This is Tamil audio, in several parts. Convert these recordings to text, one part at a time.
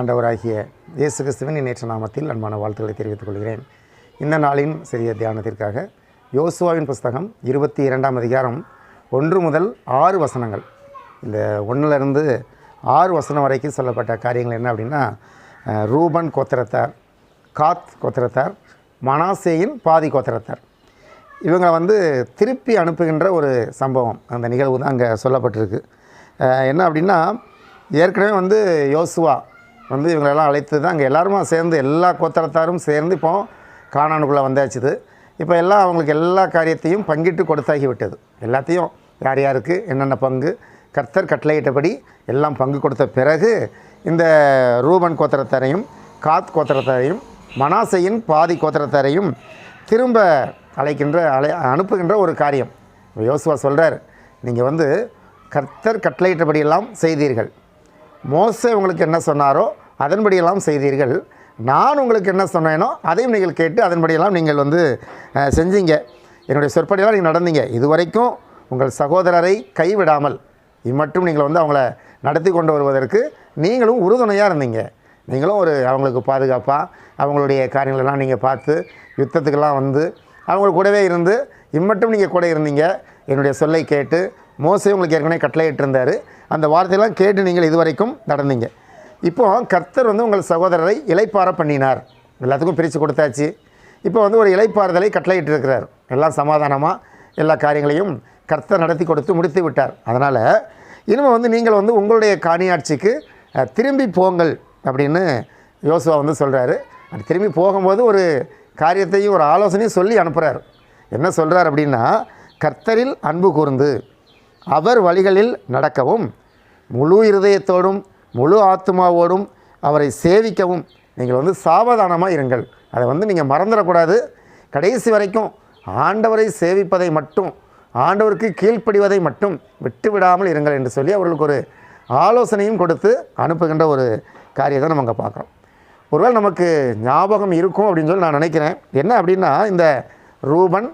ஆண்டவராகிய இயேசு கிறிஸ்துவின் நேற்று நாமத்தில் அன்பான வாழ்த்துக்களை தெரிவித்துக் கொள்கிறேன். இந்த நாளின் சிறிய தியானத்திற்காக யோசுவாவின் புஸ்தகம் இருபத்தி இரண்டாம் அதிகாரம் ஒன்று முதல் ஆறு வசனங்கள். இந்த ஒன்றிலிருந்து ஆறு வசனம் வரைக்கும் சொல்லப்பட்ட காரியங்கள் என்ன அப்படின்னா ரூபன் கோத்திரத்தார் காத் கோத்திரத்தார் மனாசேயின் பாதி கோத்திரத்தார். இவங்க வந்து திருப்பி அனுப்புகின்ற ஒரு சம்பவம் அந்த நிகழ்வு தான் அங்கே சொல்லப்பட்டிருக்கு. என்ன அப்படின்னா ஏற்கனவே வந்து யோசுவா வந்து இவங்களெல்லாம் அழைத்து தான். அங்கே எல்லாருமா சேர்ந்து எல்லா கோத்தரத்தாரும் சேர்ந்து இப்போ காணானுக்குள்ளே வந்தாச்சுது இப்போ எல்லாம் அவங்களுக்கு எல்லா காரியத்தையும் பங்கிட்டு கொடுத்தாகி விட்டது. எல்லாத்தையும் யார் யாருக்கு என்னென்ன பங்கு கர்த்தர் கட்டளையிட்டபடி எல்லாம் பங்கு கொடுத்த பிறகு இந்த ரூபன் கோத்திரத்தாரையும் காத் கோத்திரத்தாரையும் மனாசையின் பாதி கோத்திரத்தாரையும் திரும்ப அழைக்கின்ற அழை அனுப்புகின்ற ஒரு காரியம். யோசுவா சொல்கிறார் நீங்கள் வந்து கர்த்தர் கட்டளையிட்டபடியெல்லாம் செய்தீர்கள். மோசே உங்களுக்கு என்ன சொன்னாரோ அதன்படியெல்லாம் செய்தீர்கள். நான் உங்களுக்கு என்ன சொன்னேனோ அதையும் நீங்கள் கேட்டு அதன்படியெல்லாம் நீங்கள் வந்து செஞ்சீங்க. என்னுடைய சொற்படியெல்லாம் நீங்கள் நடந்தீங்க. இதுவரைக்கும் உங்கள் சகோதரரை கைவிடாமல் இம்மட்டும் நீங்கள் வந்து அவங்கள நடத்தி கொண்டு வருவதற்கு நீங்களும் உறுதுணையாக இருந்தீங்க. நீங்களும் ஒரு அவங்களுக்கு பாதுகாப்பாக அவங்களுடைய காரியங்களெல்லாம் நீங்கள் பார்த்து யுத்தத்துக்கெல்லாம் வந்து அவங்க கூடவே இருந்து இம்மட்டும் நீங்கள் கூட இருந்தீங்க. என்னுடைய சொல்லை கேட்டு மோசே உங்களுக்கு ஏற்கனவே கட்டளையிட்டிருந்தார். அந்த வார்த்தையெல்லாம் கேட்டு நீங்கள் இதுவரைக்கும் நடந்தீங்க. இப்போ கர்த்தர் வந்து உங்கள் சகோதரரை இலைப்பார பண்ணினார். எல்லாத்துக்கும் பிரித்து கொடுத்தாச்சு. இப்போ வந்து ஒரு இலைப்பாறுதலை கட்டளையிட்டு இருக்கிறார் எல்லாம் சமாதானமாக எல்லா காரியங்களையும் கர்த்தர் நடத்தி கொடுத்து முடித்து விட்டார். அதனால் இனிமேல் வந்து நீங்கள் வந்து உங்களுடைய காணியாட்சிக்கு திரும்பி போங்கள் அப்படின்னு யோசுவா வந்து சொல்கிறாரு அது திரும்பி போகும்போது ஒரு காரியத்தையும் ஒரு ஆலோசனையும் சொல்லி அனுப்புகிறார் என்ன சொல்கிறார் அப்படின்னா கர்த்தரில் அன்பு கூர்ந்து அவர் வழிகளில் நடக்கவும் முழு இருதயத்தோடும் முழு ஆத்மாவோடும் அவரை சேவிக்கவும். நீங்கள் வந்து சாவதானமாக இருங்கள். அதை வந்து நீங்கள் மறந்துடக்கூடாது. கடைசி வரைக்கும் ஆண்டவரை சேவிப்பதை மட்டும் ஆண்டவருக்கு கீழ்ப்படிவதை மட்டும் விட்டு விடாமல் இருங்கள் என்று சொல்லி அவர்களுக்கு ஒரு ஆலோசனையும் கொடுத்து அனுப்புகின்ற ஒரு காரியத்தை நம்ம அங்கே பார்க்குறோம். ஒருவேளை நமக்கு ஞாபகம் இருக்கும் அப்படின்னு சொல்லி நான் நினைக்கிறேன். என்ன அப்படின்னா இந்த ரூபன்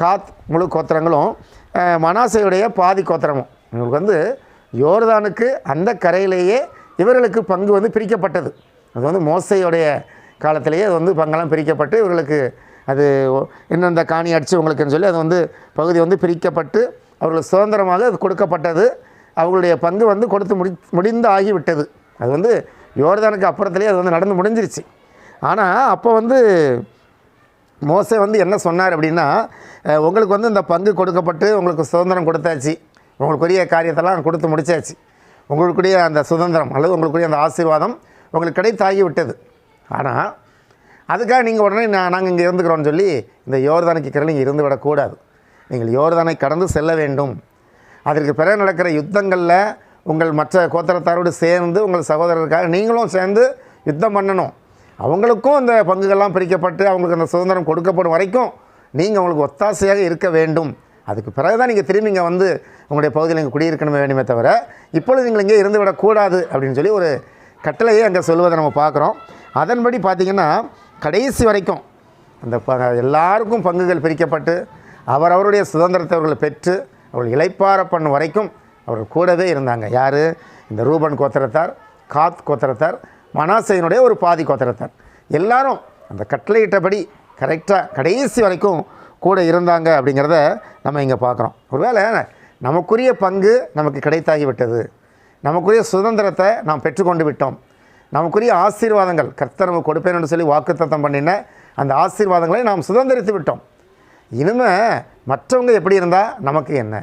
காத் முழு கோத்திரங்களும் மனாசையுடைய பாதி கோத்திரமும். இவங்களுக்கு வந்து யோர்தானுக்கு அந்த கரையிலேயே இவர்களுக்கு பங்கு வந்து பிரிக்கப்பட்டது. அது வந்து மோசையுடைய காலத்திலேயே அது வந்து பங்கெல்லாம் பிரிக்கப்பட்டு இவர்களுக்கு அது என்னெந்த காணி அடித்து உங்களுக்குன்னு சொல்லி அது வந்து பகுதி வந்து பிரிக்கப்பட்டு அவர்களுக்கு சுதந்திரமாக அது கொடுக்கப்பட்டது. அவர்களுடைய பங்கு வந்து கொடுத்து முடி முடிந்து ஆகிவிட்டது அது வந்து யோர்தானுக்கு அப்புறத்துலேயே அது வந்து நடந்து முடிஞ்சிருச்சு. ஆனால் அப்போ வந்து மோசை வந்து என்ன சொன்னார் அப்படின்னா உங்களுக்கு வந்து இந்த பங்கு கொடுக்கப்பட்டு உங்களுக்கு சுதந்திரம் கொடுத்தாச்சு. உங்களுக்குரிய காரியத்தெல்லாம் கொடுத்து முடிச்சாச்சு. உங்களுக்குரிய அந்த சுதந்திரம் அல்லது உங்களுக்குரிய அந்த ஆசீர்வாதம் உங்களுக்கு கிடைத்தாகி விட்டது ஆனால் அதுக்காக நீங்கள் உடனே நான் நாங்கள் இங்கே இருந்துக்கிறோம்னு சொல்லி இந்த யோர்தானுக்கு கீழே நீங்கள் இருந்து விடக்கூடாது. நீங்கள் யோர்தானை கடந்து செல்ல வேண்டும். அதற்கு பிறகு நடக்கிற யுத்தங்களில் உங்கள் மற்ற கோத்திரத்தாரோடு சேர்ந்து உங்கள் சகோதரருக்காக நீங்களும் சேர்ந்து யுத்தம் பண்ணணும். அவங்களுக்கும் அந்த பங்குகள்லாம் பிரிக்கப்பட்டு அவங்களுக்கு அந்த சுதந்திரம் கொடுக்கப்படும் வரைக்கும் நீங்கள் அவங்களுக்கு ஒத்தாசையாக இருக்க வேண்டும். அதுக்கு பிறகு தான் நீங்கள் திரும்பி இங்கே வந்து உங்களுடைய பகுதியில் இங்கே குடியிருக்கணுமே வேணுமே தவிர இப்பொழுது நீங்கள் இங்கே இருந்து விடக்கூடாது அப்படின்னு சொல்லி ஒரு கட்டளையே அங்கே சொல்வதை நம்ம பார்க்குறோம். அதன்படி பார்த்திங்கன்னா கடைசி வரைக்கும் அந்த ப எல்லாருக்கும் பங்குகள் பிரிக்கப்பட்டு அவரவருடைய சுதந்திரத்தை அவர்கள் பெற்று அவர்கள் இளைப்பார பண்ணும் வரைக்கும் அவர்கள் கூடவே இருந்தாங்க. யார்? இந்த ரூபன் கோத்திரத்தார் காத் கோத்திரத்தார் மனாசையினுடைய ஒரு பாதி கோத்திரத்தார். எல்லாரும் அந்த கட்டளையிட்டபடி கரெக்டாக கடைசி வரைக்கும் கூட இருந்தாங்க அப்படிங்கிறத நம்ம இங்கே பார்க்குறோம். ஒருவேளை நமக்குரிய பங்கு நமக்கு கிடைத்தாகிவிட்டது. நமக்குரிய சுதந்திரத்தை நாம் பெற்றுக்கொண்டு விட்டோம். நமக்குரிய ஆசீர்வாதங்கள் கர்த்தர் நமக்கு கொடுப்பேன் என்று சொல்லி வாக்குத்தத்தம் பண்ணின அந்த ஆசீர்வாதங்களை நாம் சுதந்திரித்து விட்டோம். இனிமே மற்றவங்க எப்படி இருந்தால் நமக்கு என்ன?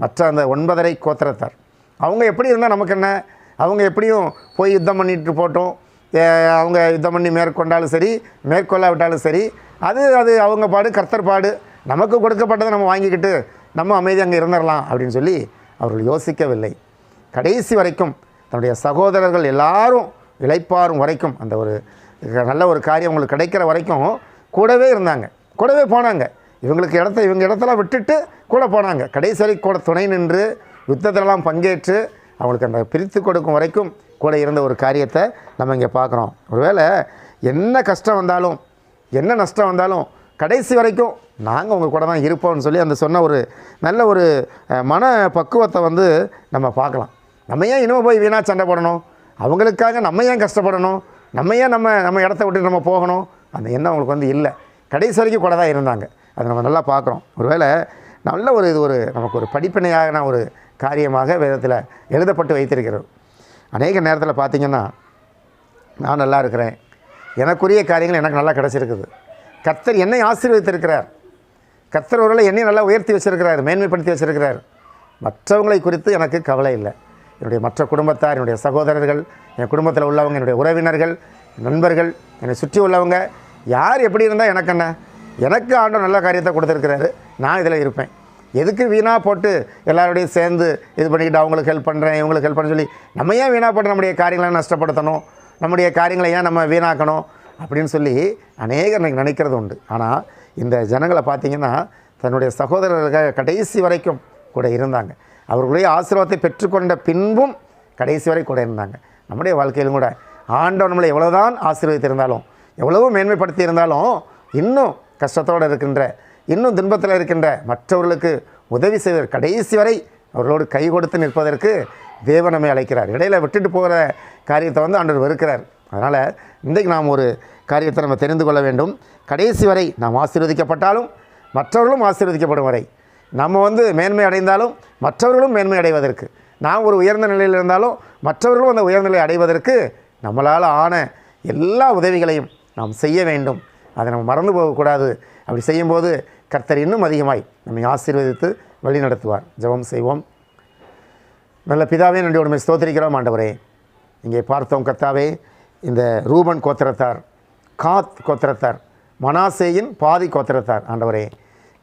மற்ற அந்த ஒன்பதரை கோத்திரத்தார் அவங்க எப்படி இருந்தால் நமக்கு என்ன? அவங்க எப்படியும் போய் யுத்தம் பண்ணிட்டு போட்டோம். அவங்க யுத்தம் பண்ணி மேற்கொண்டாலும் சரி மேற்கொள்ளாவிட்டாலும் சரி அது அது அவங்க பாடு கர்த்தர் பாடு நமக்கு கொடுக்கப்பட்டதை நம்ம வாங்கிக்கிட்டு நம்ம அமைதி அங்கே இருந்துடலாம் அப்படின்னு சொல்லி அவர்கள் யோசிக்கவில்லை. கடைசி வரைக்கும் தன்னுடைய சகோதரர்கள் எல்லாரும் இழைப்பாரும் வரைக்கும் அந்த ஒரு நல்ல ஒரு காரியம் உங்களுக்கு கிடைக்கிற வரைக்கும் கூடவே இருந்தாங்க. கூடவே போனாங்க. இவங்களுக்கு இடத்த இவங்க இடத்துல விட்டுட்டு கூட போனாங்க. கடைசி வரைக்கும் கூட துணை நின்று யுத்தத்திலலாம் பங்கேற்று அவங்களுக்கு அந்த பிரித்து கொடுக்கும் வரைக்கும் கூட இருந்த ஒரு காரியத்தை நம்ம இங்கே பார்க்குறோம். ஒருவேளை என்ன கஷ்டம் வந்தாலும் என்ன நஷ்டம் வந்தாலும் கடைசி வரைக்கும் நாங்கள் உங்கள் கூட தான் இருப்போம்னு சொல்லி அந்த சொன்ன ஒரு நல்ல ஒரு மன பக்குவத்தை வந்து நம்ம பார்க்கலாம். நம்ம ஏன் இன்னும் போய் வீணாக சண்டை போடணும்? அவங்களுக்காக நம்ம ஏன் கஷ்டப்படணும்? நம்ம ஏன் நம்ம நம்ம இடத்த விட்டு நம்ம போகணும்? அந்த எண்ணம் அவங்களுக்கு வந்து இல்லை. கடைசி வரைக்கும் கூட தான் இருந்தாங்க. அதை நம்ம நல்லா பார்க்குறோம். ஒருவேளை நல்ல ஒரு இது ஒரு நமக்கு ஒரு படிப்பினையான ஒரு காரியமாக வேதத்தில் எழுதப்பட்டு வைத்திருக்கிறது. அநேக நேரத்தில் பார்த்திங்கன்னா நான் நல்லா இருக்கிறேன். எனக்குரிய காரியங்கள் எனக்கு நல்லா கிடச்சிருக்குது. கர்த்தர் என்னை ஆசீர்வதித்திருக்கிறார். கர்த்தர் ஒருவேளை என்னை நல்லா உயர்த்தி வச்சிருக்கிறார் மேன்மைப்படுத்தி வச்சிருக்கிறார். மற்றவங்களை குறித்து எனக்கு கவலை இல்லை. என்னுடைய மற்ற குடும்பத்தார் என்னுடைய சகோதரர்கள் என் குடும்பத்தில் உள்ளவங்க என்னுடைய உறவினர்கள் நண்பர்கள் என்னை சுற்றி உள்ளவங்க யார் எப்படி இருந்தால் எனக்கு என்ன? எனக்கு ஆண்டவர் நல்ல காரியத்தை கொடுத்துருக்கிறாரு. நான் இதில் இருப்பேன். எதுக்கு வீணாக போட்டு எல்லாரோடையும் சேர்ந்து இது பண்ணிக்கிட்டு அவங்களுக்கு ஹெல்ப் பண்ணுறேன் இவங்களுக்கு ஹெல்ப் பண்ண சொல்லி நம்ம ஏன் வீணாக போட்டு நம்முடைய காரியங்களை நஷ்டப்படுத்தணும்? நம்முடைய காரியங்களை ஏன் நம்ம வீணாக்கணும்? அப்படின்னு சொல்லி அநேகர் நினைக்கிறது உண்டு. ஆனால் இந்த ஜனங்களை பார்த்தீங்கன்னா தன்னுடைய சகோதரர்கள் கடைசி வரைக்கும் கூட இருந்தாங்க. அவர்களுடைய ஆசீர்வாதத்தை பெற்றுக்கொண்ட பின்பும் கடைசி வரை கூட இருந்தாங்க. நம்முடைய வாழ்க்கையிலும் கூட ஆண்டவன் நம்மளை எவ்வளோதான் ஆசீர்வதித்திருந்தாலும் எவ்வளவோ மேன்மைப்படுத்தி இருந்தாலும் இன்னும் கஷ்டத்தோடு இருக்கின்ற இன்னும் துன்பத்தில் இருக்கின்ற மற்றவர்களுக்கு உதவி செய்வர் கடைசி வரை அவர்களோடு கை கொடுத்து நிற்பதற்கு தேவனமே நம்மை அழைக்கிறார். இடையில விட்டுட்டு போகிற காரியத்தை வந்து ஆண்டவர் வெறுக்கிறார். அதனால் இன்றைக்கு நாம் ஒரு காரியத்தை நம்ம தெரிந்து கொள்ள வேண்டும். கடைசி வரை நாம் ஆசீர்வதிக்கப்பட்டாலும் மற்றவர்களும் ஆசீர்வதிக்கப்படும் வரை நம்ம வந்து மேன்மை அடைந்தாலும் மற்றவர்களும் மேன்மை அடைவதற்கு நாம் ஒரு உயர்ந்த நிலையில் இருந்தாலும் மற்றவர்களும் அந்த உயர்ந்த நிலை அடைவதற்கு நம்மளால் ஆன எல்லா உதவிகளையும் நாம் செய்ய வேண்டும். அதை நம்ம மறந்து போகக்கூடாது. அப்படி செய்யும்போது கர்த்தர் இன்னும் அதிகமாய் நம்மை ஆசீர்வதித்து வழி நடத்துவார் ஜெபம் செய்வோம். நல்ல பிதாவே நன்றி உண்மை ஸ்தோத்திரிக்கிறோம். ஆண்டவரே இங்கே பார்த்தோம் கர்த்தாவே இந்த ரூபன் கோத்திரத்தார் காத் கோத்திரத்தார் மனாசேயின் பாதி கோத்திரத்தார் ஆண்டவரே.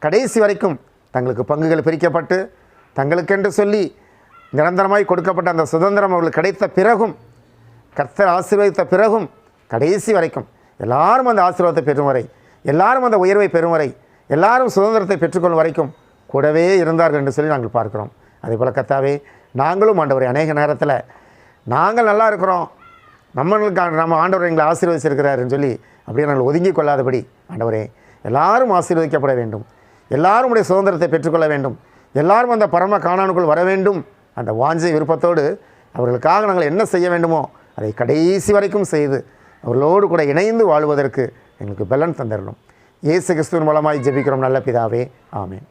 கடைசி வரைக்கும் தங்களுக்கு பங்குகள் பிரிக்கப்பட்டு தங்களுக்கென்று சொல்லி நிரந்தரமாய் கொடுக்கப்பட்ட அந்த சுதந்திரம் அவர்களுக்கு கிடைத்த பிறகும் கர்த்தர் ஆசீர்வதித்த பிறகும் கடைசி வரைக்கும் எல்லாரும் அந்த ஆசீர்வாதத்தை பெறும் வரை எல்லாரும் அந்த உயர்வை பெறும் வரை எல்லாரும் சுதந்திரத்தை பெற்றுக்கொள்ளும் வரைக்கும் கூடவே இருந்தார்கள் என்று சொல்லி நாங்கள் பார்க்கிறோம். அதே போல் கத்தாவே நாங்களும் ஆண்டவரை அநேக நேரத்தில் நாங்கள் நல்லா இருக்கிறோம். நம்மளுக்கு நம்ம ஆண்டவர் எங்களை ஆசீர்வதிச்சிருக்கிறாருன்னு சொல்லி அப்படியே நாங்கள் ஒதுங்கி கொள்ளாதபடி ஆண்டவரே எல்லாரும் ஆசீர்வதிக்கப்பட வேண்டும். எல்லாரும் உடைய சுதந்திரத்தை பெற்றுக்கொள்ள வேண்டும். எல்லாரும் அந்த பரம காணானுக்குள் வர வேண்டும். அந்த வாஞ்சை விருப்பத்தோடு அவர்களுக்காக நாங்கள் என்ன செய்ய வேண்டுமோ அதை கடைசி வரைக்கும் செய்து அவர்களோடு கூட இணைந்து வாழ்வதற்கு எங்களுக்கு பலன் தந்திரணும். இயேசு கிறிஸ்துவின் மூலமாய் ஜெபிக்கிறோம் நல்ல பிதாவே. ஆமேன்.